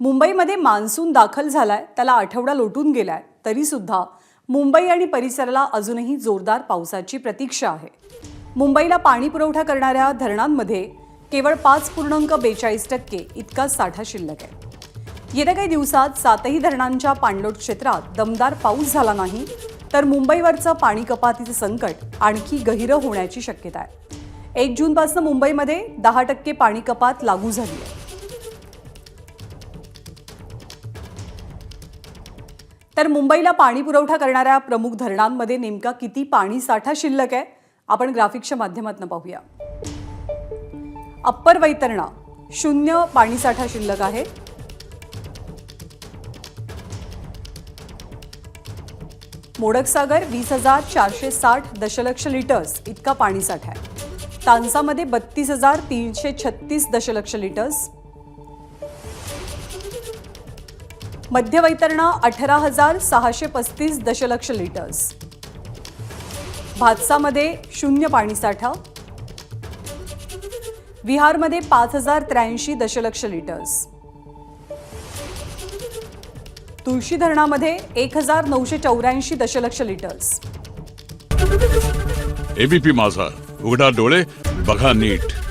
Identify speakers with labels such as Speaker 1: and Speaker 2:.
Speaker 1: मुंबईमध्ये मान्सून दाखल झालाय त्याला आठवडा लोटून गेलाय. तरीसुद्धा मुंबई आणि परिसराला अजूनही जोरदार पावसाची प्रतीक्षा आहे. मुंबईला पाणी पुरवठा करणाऱ्या धरणांमध्ये केवळ पाच पूर्णांक बेचाळीस टक्के इतकाच साठा शिल्लक आहे. येत्या काही दिवसात सातही धरणांच्या पाणलोट क्षेत्रात दमदार पाऊस झाला नाही तर मुंबईवरचं पाणी कपातीचं संकट आणखी गहिरं होण्याची शक्यता आहे. एक जूनपासून मुंबईमध्ये दहा टक्के पाणी कपात लागू झाली आहे. तर मुंबईला पाणी पुरवठा करणाऱ्या प्रमुख धरणांमध्ये नेमका किती पाणी साठा शिल्लक आहे? आपण ग्राफिक्सच्या माध्यमातून पाहूया. अप्पर वैतरणा शून्य पाणीसाठा शिल्लक आहे. मोडकसागर वीस हजार चारशे साठ दशलक्ष लिटर्स इतका पाणीसाठा आहे. तानसामध्ये बत्तीस हजार तीनशे छत्तीस दशलक्ष लिटर्स मध्य वैतरणा अठरा हजार सहाशे पस्तीस दशलक्ष लिटर्स. भातसामध्ये शून्य पाणीसाठा. विहारमध्ये पाच हजार त्र्याऐंशी दशलक्ष लिटर्स. तुळशी धरणामध्ये एक हजार नऊशे चौऱ्याऐंशी दशलक्ष लिटर्स.
Speaker 2: एबीपी माझा. उघडा डोळे बघा नीट.